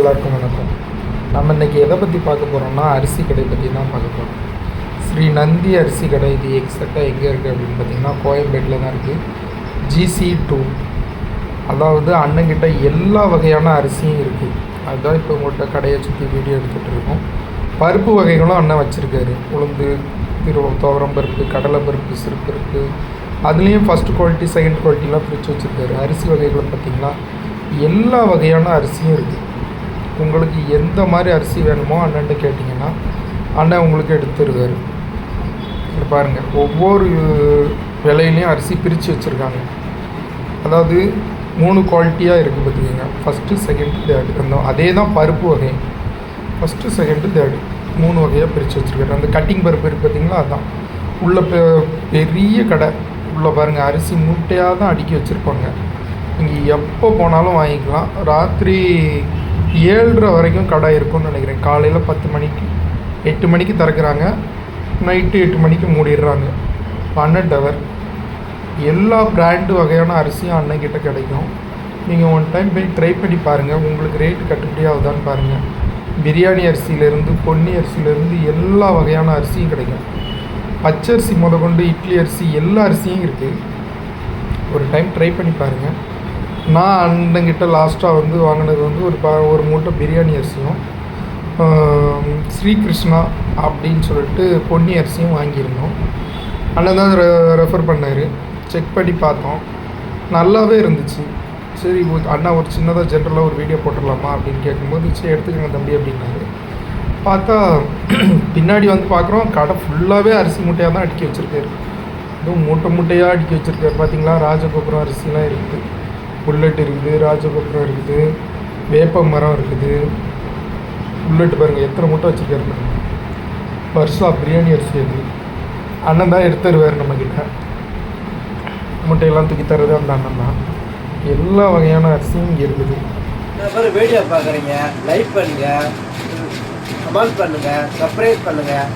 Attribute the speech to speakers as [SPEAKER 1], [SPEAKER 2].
[SPEAKER 1] எல்லாருக்கும் வணக்கம். நம்ம இன்னைக்கு எதை பற்றி பார்க்க போகிறோம்னா அரிசி கடை பற்றி தான் பார்க்க போகிறோம் ஸ்ரீ நந்தி அரிசி கடை இது எக்ஸாக்டாக எங்கே இருக்குது அப்படின்னு பார்த்தீங்கன்னா கோயம்பேட்டில் தான் இருக்குது ஜிசி டூ அதாவது அண்ணங்கிட்ட எல்லா வகையான அரிசியும் இருக்குது அதுதான் இப்போ உங்கள்கிட்ட கடையை சுற்றி வீடியோ எடுத்துகிட்டு இருக்கோம். பருப்பு வகைகளும் அண்ணன் வச்சுருக்காரு. உளுந்து திரு துவரம் பருப்பு கடலை பருப்பு சிறுபருப்பு. அதுலேயும் ஃபஸ்ட் குவாலிட்டி செகண்ட் குவாலிட்டிலாம் பிரித்து வச்சுருக்காரு. அரிசி வகைகளை பார்த்திங்கன்னா எல்லா வகையான அரிசியும் இருக்குது உங்களுக்கு எந்த மாதிரி அரிசி வேணுமோ அண்ணன்ட்டு கேட்டிங்கன்னா அண்ணன் உங்களுக்கு எடுத்துருவாரு. பாருங்கள் ஒவ்வொரு விலையிலையும் அரிசி பிரித்து வச்சுருக்காங்க. அதாவது மூணு குவாலிட்டியாக இருக்குது பார்த்துக்கிங்க ஃபஸ்ட்டு செகண்ட் தேர்டு அந்த அதே தான் பருப்பு வகை. ஃபஸ்ட்டு செகண்டு தேர்டு மூணு வகையாக பிரித்து வச்சுருக்காரு. அந்த கட்டிங் பருப்பு இருக்குது பார்த்தீங்களா அதுதான் உள்ள பெ- பெரிய கடை. உள்ளே பாருங்கள் அரிசி மூட்டையாக தான் அடுக்கி வச்சுருப்பாங்க. நீங்கள் எப்போ போனாலும் வாங்கிக்கலாம். ராத்திரி ஏழரை வரைக்கும் கடை இருக்கும்னு நினைக்கிறேன். காலையில் பத்து மணிக்கு எட்டு மணிக்கு திறக்கிறாங்க. நைட்டு எட்டு மணிக்கு மூடிடுறாங்க. பன்னெண்டு ஹவர் எல்லா பிராண்டு வகையான அரிசியும் அண்ணன்கிட்ட கிடைக்கும். நீங்கள் ஒன் டைம் போய் ட்ரை பண்ணி பாருங்கள் உங்களுக்கு ரேட்டு கட்டுப்படி ஆகுதான்னு பாருங்கள் பிரியாணி அரிசியிலேருந்து பொன்னி அரிசியிலேருந்து எல்லா வகையான அரிசியும் கிடைக்கும். பச்சரிசி முதற்கொண்டு இட்லி அரிசி எல்லா அரிசியும் இருக்குது ஒரு டைம் ட்ரை பண்ணி பாருங்கள் நான் அண்ணங்கிட்ட லாஸ்ட்டாக வந்து வாங்கினது வந்து ஒரு ப ஒரு மூட்டை பிரியாணி அரிசியும் ஸ்ரீகிருஷ்ணா அப்படின்னு சொல்லிட்டு பொன்னி அரிசியும் வாங்கியிருந்தோம். அண்ணன் தான் ரெ ரெஃபர் பண்ணார். செக் பண்ணி பார்த்தோம். நல்லாவே இருந்துச்சு. சரி அண்ணா ஒரு சின்னதாக ஜென்ரலாக ஒரு வீடியோ போட்டுடலாமா அப்படின்னு கேட்கும்போது சரி எடுத்துக்கங்க தம்பி அப்படின்னாரு. பார்த்தா பின்னாடி வந்து பார்க்குறோம் கடை ஃபுல்லாகவே அரிசி மூட்டையாக தான் அடுக்கி வச்சுருக்காரு. அதுவும் மூட்டை மூட்டையாக அடுக்கி வச்சுருக்காரு பார்த்தீங்களா ராஜகோபுரம் அரிசிலாம் இருக்குது புல்லட் இருக்குது ராஜபக்ரம் இருக்குது வேப்ப மரம் இருக்குது. புல்லட் பாருங்கள் எத்தனை மூட்டை வச்சுருக்காரு பாருங்கள் வருஷா பிரியாணி அரிசி அது. அண்ணன் தான் எடுத்துருவார் நம்மக்கிட்ட மூட்டையெல்லாம் தூக்கி தர்றது அந்த அண்ணன் தான். எல்லா வகையான அரிசியும் இங்கே இருக்குது.
[SPEAKER 2] இந்த வீடியோ பார்க்குறீங்க லைக் பண்ணுங்கள் கமெண்ட் பண்ணுங்கள் சப்ஸ்கிரைப் பண்ணுங்கள்